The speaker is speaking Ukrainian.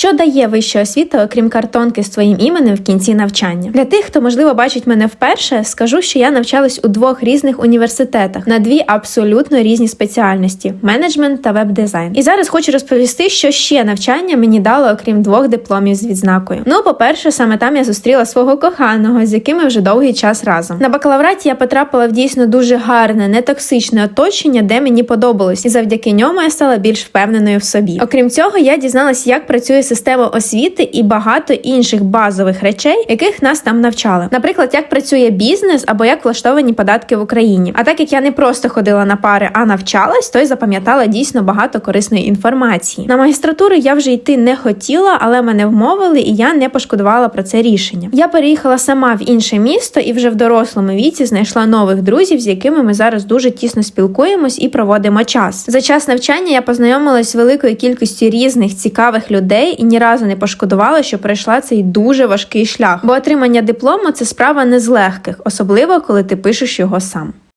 Що дає вища освіта, окрім картонки з твоїм іменем в кінці навчання? Для тих, хто можливо бачить мене вперше, скажу, що я навчалась у двох різних університетах на дві абсолютно різні спеціальності менеджмент та веб-дизайн. І зараз хочу розповісти, що ще навчання мені дало, окрім двох дипломів з відзнакою. Ну, по-перше, саме там я зустріла свого коханого, з яким ми вже довгий час разом. На бакалавраті я потрапила в дійсно дуже гарне, нетоксичне оточення, де мені подобалось, і завдяки ньому я стала більш впевненою в собі. Окрім цього, я дізналась, як працює система освіти і багато інших базових речей, яких нас там навчали. Наприклад, як працює бізнес або як влаштовані податки в Україні. А так як я не просто ходила на пари, а навчалась, то й запам'ятала дійсно багато корисної інформації. На магістратуру я вже йти не хотіла, але мене вмовили, і я не пошкодувала про це рішення. Я переїхала сама в інше місто і вже в дорослому віці знайшла нових друзів, з якими ми зараз дуже тісно спілкуємось і проводимо час. За час навчання я познайомилась з великою кількістю різних цікавих людей і ні разу не пошкодувала, що пройшла цей дуже важкий шлях. Бо отримання диплому це справа не з легких, особливо коли ти пишеш його сам.